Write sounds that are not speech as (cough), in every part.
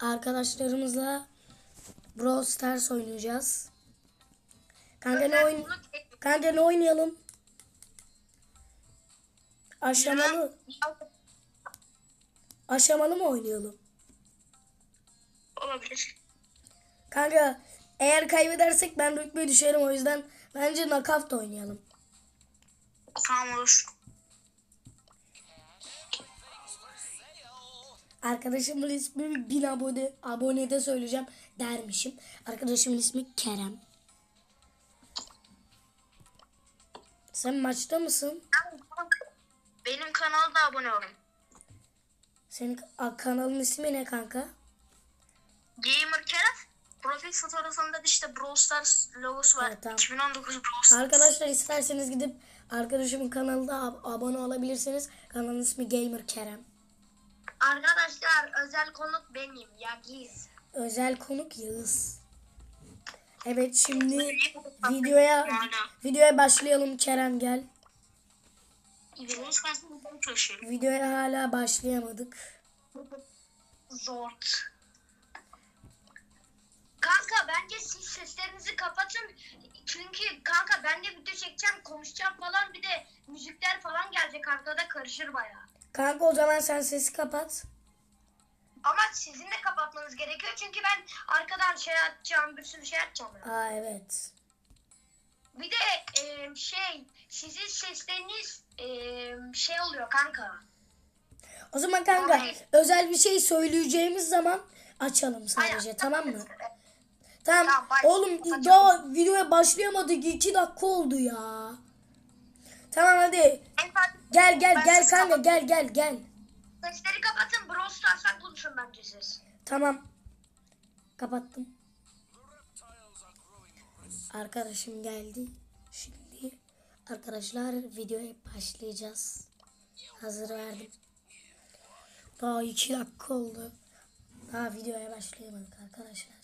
arkadaşlarımızla Brawl Stars oynayacağız. Kanka ne, oyn Kanka ne oynayalım? Aşamalı, aşamalı mı oynayalım? Olabilir. Kanka eğer kaybedersek ben rütbe düşerim o yüzden bence knockout da oynayalım. Tamam olur. Arkadaşımın ismi bin abone, abonede söyleyeceğim dermişim. Arkadaşımın ismi Kerem. Sen maçta mısın? Benim kanalda abone olun. Senin kanalın ismi ne kanka? Gamer Kerem. Profil fotoğrafında da işte Brawl Stars logosu var. Evet, tamam. 2019 Brawl Stars. Arkadaşlar isterseniz gidip arkadaşımın kanalına ab- abone olabilirsiniz. Kanalın ismi Gamer Kerem. Arkadaşlar özel konuk benim Yagiz. Özel konuk Yağız. Evet şimdi videoya videoya başlayalım Kerem gel. Videoya hala başlayamadık. Zor. Kanka bence siz seslerinizi kapatın. Çünkü kanka ben de video çekeceğim, konuşacağım falan. Bir de müzikler falan gelecek arkada karışır bayağı. Kanka o zaman sen sesi kapat. Ama sizin de kapatmanız gerekiyor çünkü ben arkadan şey atacağım, bir sürü şey atacağım. ya. Aa evet. Bir de e, şey, sizin sesleriniz e, şey oluyor kanka. O zaman kanka Ay. özel bir şey söyleyeceğimiz zaman açalım sadece Aynen. tamam mı? Tamam. Tamam, Oğlum daha videoya başlayamadık. 2 dakika oldu ya. Tamam hadi. Gel gel Ben gel ses kanka gel gel gel. Sesleri kapatın, Brawl Stars'tan konuşun bence siz. Tamam. Kapattım. Arkadaşım geldi. Şimdi arkadaşlar videoya başlayacağız. Hazır verdim. Daha iki dakika oldu. Daha videoya başlayamadık arkadaşlar.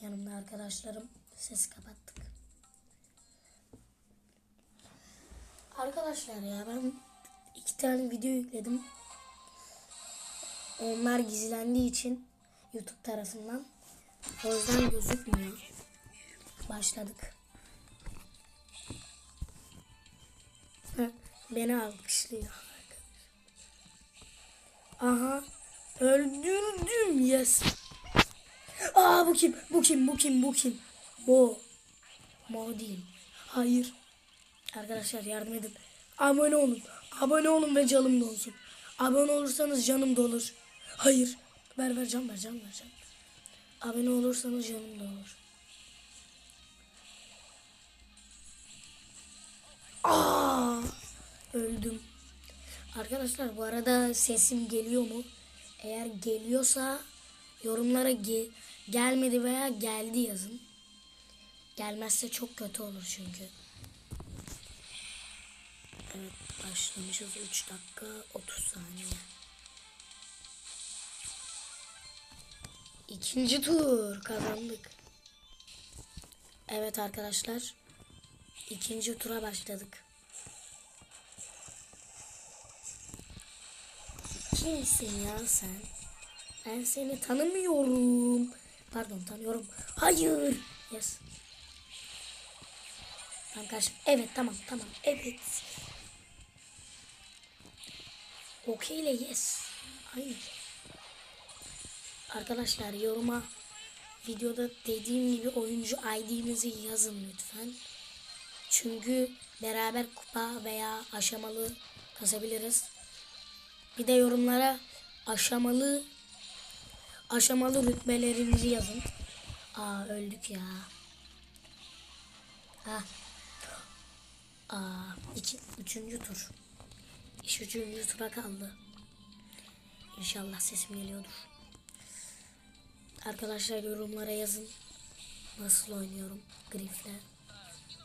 Yanımda arkadaşlarım sesi kapattık. Arkadaşlar ya ben iki tane video yükledim. Onlar gizlendiği için YouTube tarafından o yüzden gözükmüyor. Başladık. Beni alkışlıyor. Aha. Öldürdüm. Yes. Aa bu kim? Bu kim? Bu kim? Bu kim? Mo. Mo değil. Hayır. Arkadaşlar yardım edin. Abone olun. Abone olun ve canım dolsun. Abone olursanız canım dolur. Hayır. Ver ver can ver can ver can. Abone olursanız canım dolur. Aa, öldüm. Arkadaşlar bu arada sesim geliyor mu? Eğer geliyorsa yorumlara ge- gelmedi veya geldi yazın. Gelmezse çok kötü olur çünkü. Evet başlamışız 3 dakika 30 saniye. İkinci tur kazandık. Evet arkadaşlar. ikinci tura başladık. Kimsin ya sen? Ben seni tanımıyorum. Pardon tanıyorum. Hayır. Yes. Tamam. Evet tamam tamam. Evet. Okey ile yes. Hayır. Arkadaşlar yoruma videoda dediğim gibi oyuncu ID'nizi yazın lütfen. Çünkü beraber kupa veya aşamalı kasabiliriz. Bir de yorumlara aşamalı aşamalı rütbelerinizi yazın. Aa öldük ya. Ha. Aa iki, üçüncü tur. İş üçüncü tura kaldı. İnşallah sesim geliyordur. Arkadaşlar yorumlara yazın. Nasıl oynuyorum grifle.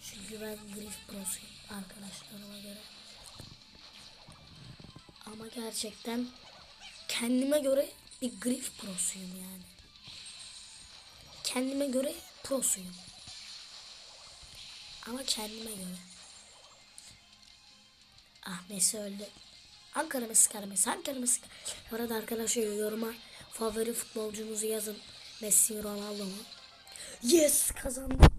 Çünkü ben grif prosuyum arkadaşlarıma göre. Ama gerçekten kendime göre bir grif prosuyum yani. Kendime göre prosuyum. Ama kendime göre. Ah Messi öldü. Ankara mı sıkar Messi? Ankara mı sıkar? Bu arada arkadaşlar yoruma favori futbolcunuzu yazın. Messi, Ronaldo mu? Yes kazandık.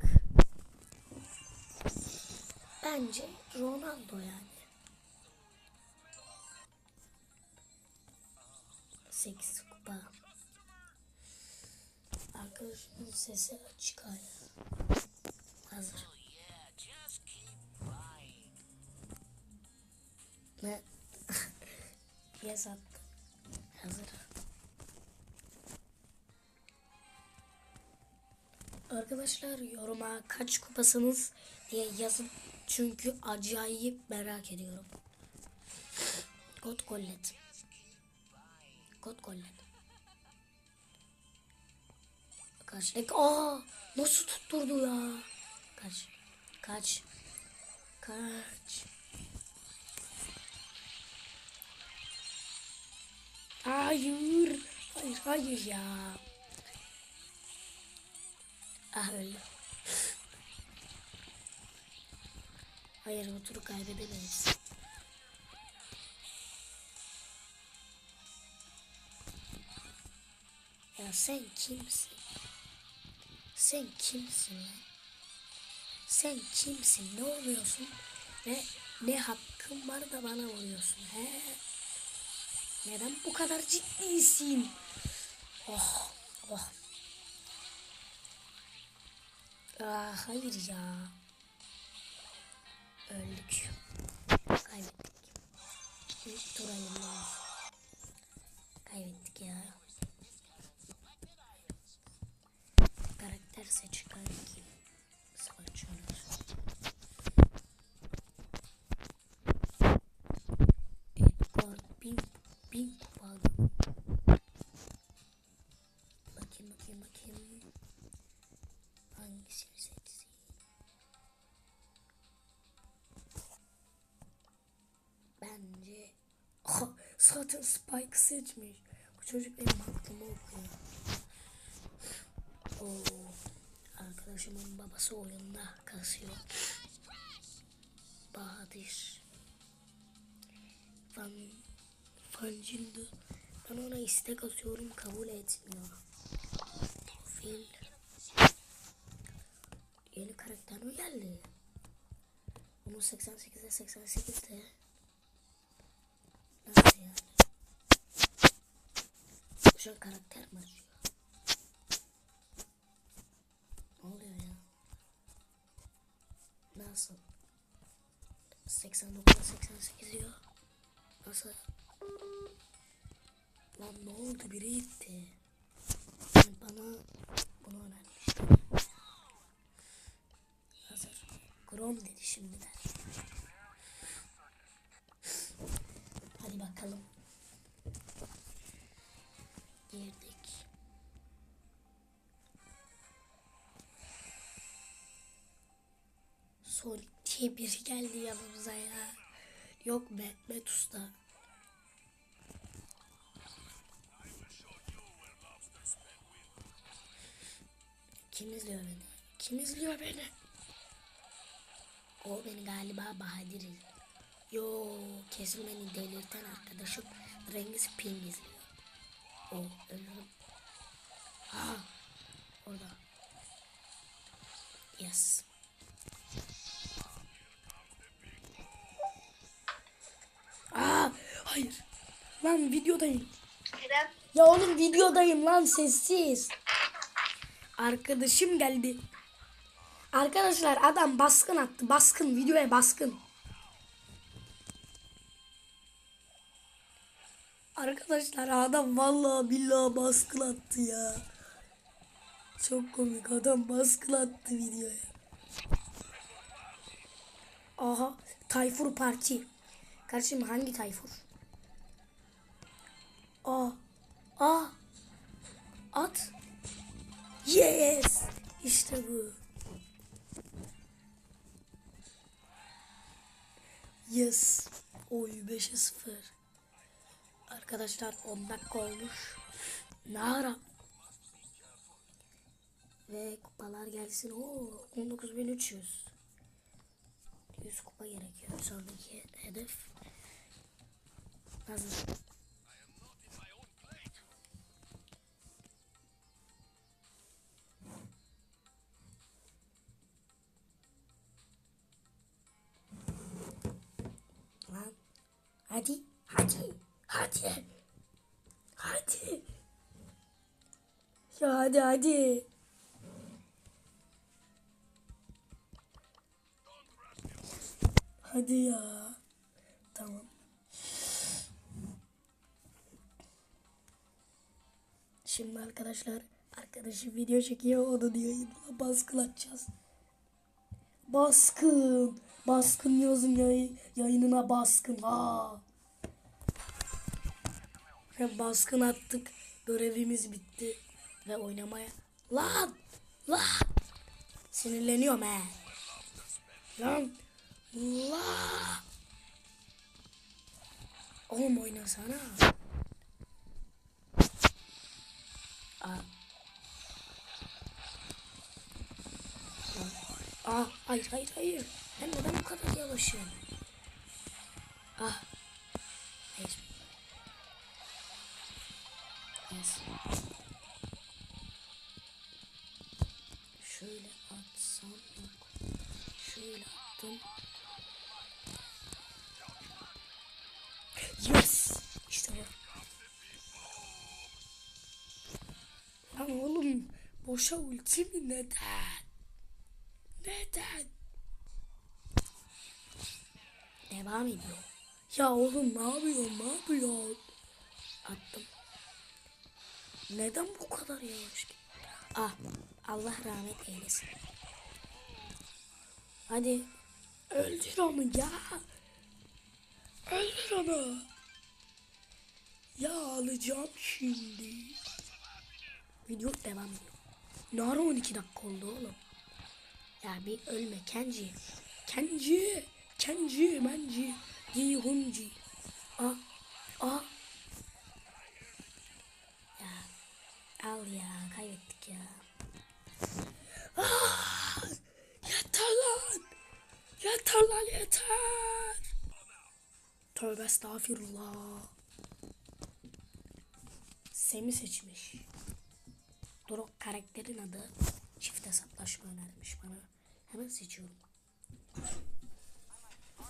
Bence Ronaldo yani. 8 kupa. Arkadaşımın sesi açık hala. Hazır. Ne? yes (laughs) attı. Hazır. Arkadaşlar yoruma kaç kupasınız diye yazın. Çünkü acayip merak ediyorum. God Gollet. God Gollet. Kaç. Ek- Aa, nasıl tutturdu ya? Kaç. Kaç. Kaç. Hayır. Hayır hayır ya. Ah öldü. Hayır bu turu kaybedemeyiz. Ya sen kimsin? Sen kimsin lan? Sen kimsin? Ne oluyorsun? Ve ne hakkın var da bana vuruyorsun? He? Neden bu kadar ciddisin? Oh, oh. Aa, hayır ya. Bence zaten Spike seçmiş. Bu çocuk benim aklımı okuyor. Oo, arkadaşımın babası oyunda kasıyor. Bahadır. Fan, fancildi. Ben ona istek atıyorum kabul etmiyor. Profil. Yeni karakter mi geldi? Bunu 88'de 88'de. Şu karakter mi açıyor? Ne oluyor ya? Nasıl? 89'da 88 diyor. Nasıl? Lan ne oldu biri gitti. Yani bana bunu önermişti. Hazır. Grom dedi şimdiden. Hadi bakalım. Sonic diye biri geldi yanımıza ya. Yok Mehmet Usta. Kim izliyor beni? Kim izliyor beni? O beni galiba Bahadır izliyor. Yo kesin beni delirten arkadaşım Rengiz Ping izliyor. O ölürüm. Ha orada. Yes. Hayır. Lan videodayım. Kerem. Ya oğlum videodayım lan sessiz. Arkadaşım geldi. Arkadaşlar adam baskın attı. Baskın videoya baskın. Arkadaşlar adam vallahi billahi baskın attı ya. Çok komik adam baskın attı videoya. Aha Tayfur Parti. Kardeşim hangi Tayfur? Aa. Aa. At. Yes. İşte bu. Yes. Oy 5'e 0. Arkadaşlar 10 dakika olmuş. Ne ara? Ve kupalar gelsin. Oo 19300. 100 kupa gerekiyor. Sonraki hedef. Hazır. Hadi. Hadi. Ya hadi hadi. Hadi ya. Tamam. Şimdi arkadaşlar arkadaşım video çekiyor onu diyor yayınla baskın. Baskın. Yazın yayı, yayınına baskın ha. Ve baskın attık. Görevimiz bitti. Ve oynamaya. Lan! Lan! Sinirleniyorum he. Lan! Lan! Oğlum oynasana. Aa. Aa, hayır hayır hayır. Ben neden bu kadar yavaşım? Ah. Şöyle atsam yok. Şöyle attım. Yes. İşte bu. Lan oğlum boşa ulti mi neden? Neden? Devam ediyor. Ya oğlum ne yapıyorsun? Ne yapıyorsun? Attım. Neden bu kadar yavaş ki? Ah Allah rahmet eylesin. Hadi. Öldür onu ya. Öldür onu. Ya alacağım şimdi. Video devam ediyor. Ne ara 12 dakika oldu oğlum. Ya bir ölme Kenji. Kenji. Kenji. Menci. Yihunji. Ah. Ah. Ya. Al ya. Kaybettik ya. Ah. Yeter lan. Yeter lan yeter. Tövbe estağfirullah. Semi seçmiş. Dorok karakterin adı çift hesaplaşma önermiş bana. Hemen seçiyorum.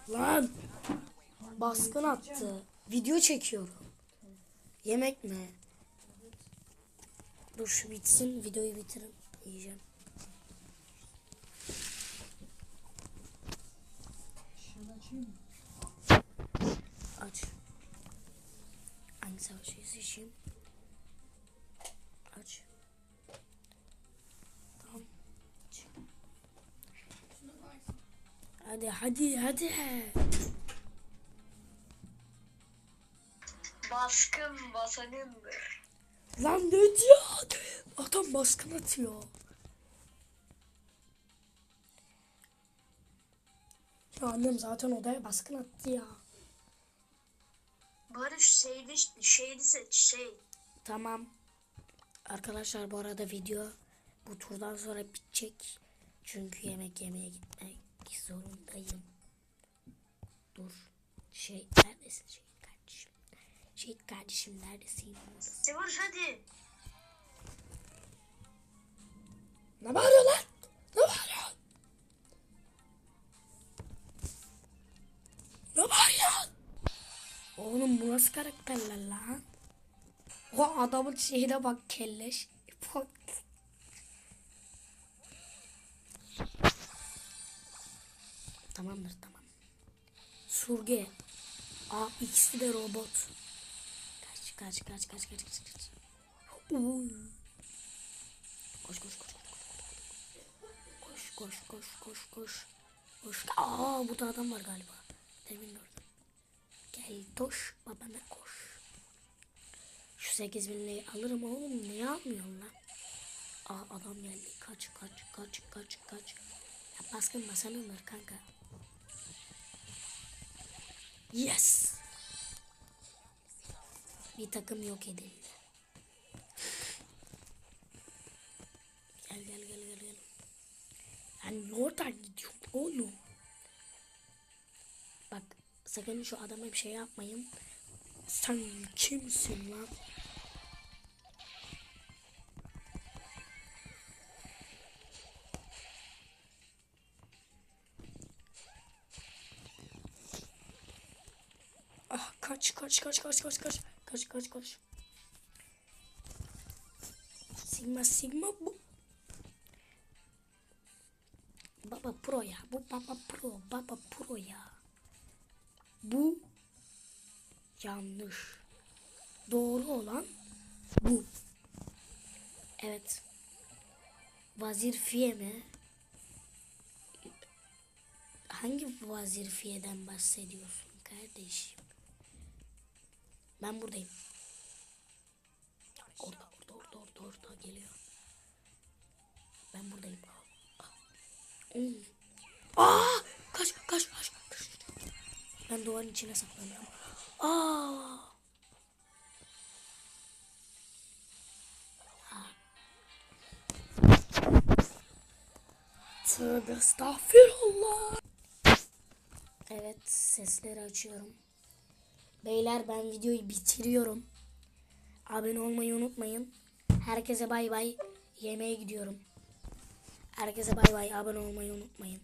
Lan! Baskın attı. Video çekiyorum. Yemek mi? Dur şu bitsin. Videoyu bitirin. Yiyeceğim. Aç. Hangi savaşı seçeyim? Aç. Tamam. Aç. Hadi hadi hadi. Baskın basanındır. Lan ne diyor? Adam baskın atıyor. Ya annem zaten odaya baskın attı ya. Barış şeydi şeydi seç şey. Tamam. Arkadaşlar bu arada video bu turdan sonra bitecek. Çünkü yemek yemeye gitmek zorundayım. Dur. Şey neredesin kardeşim? Şehit kardeşim neredesin? Barış hadi. Ne bağırıyor lan? Ne bağırıyor? Ne bağırıyor? Oğlum bu nasıl karakterler lan? O adamın şeyine bak kelleş. Tamamdır tamam. Surge. Aa ikisi de robot. Kaç kaç kaç kaç kaç kaç kaç. Uy. Koş koş koş. Koş koş koş koş koş. Koş. Aa burada adam var galiba. Demin gördüm. Gel toş babana koş. Şu 8 binliği alırım oğlum. Niye almıyorsun lan? Aa adam geldi. Kaç kaç kaç kaç kaç. Ya baskın basanındır kanka. Yes. Bir takım yok edildi. Gel gel gel gel gel. Yani oradan gidiyorum oğlum. Bak sakın şu adama bir şey yapmayın. Sen kimsin lan? Kaç kaç kaç kaç kaç. Kaç kaç kaç. Sigma Sigma bu. Baba Pro ya. Bu Baba Pro. Baba Pro ya. Bu yanlış. Doğru olan bu. Evet. Vazirfiye mi? Hangi vazirfiyeden bahsediyorsun kardeşim? Ben buradayım. Orada, orada, orada, orada, orada geliyor. Ben buradayım. Aa! Kaç, kaç, kaç, kaç. Ben duvarın içine saklanıyorum. Aa! Tövbe estağfirullah. Evet sesleri açıyorum. Beyler ben videoyu bitiriyorum. Abone olmayı unutmayın. Herkese bay bay. Yemeğe gidiyorum. Herkese bay bay. Abone olmayı unutmayın.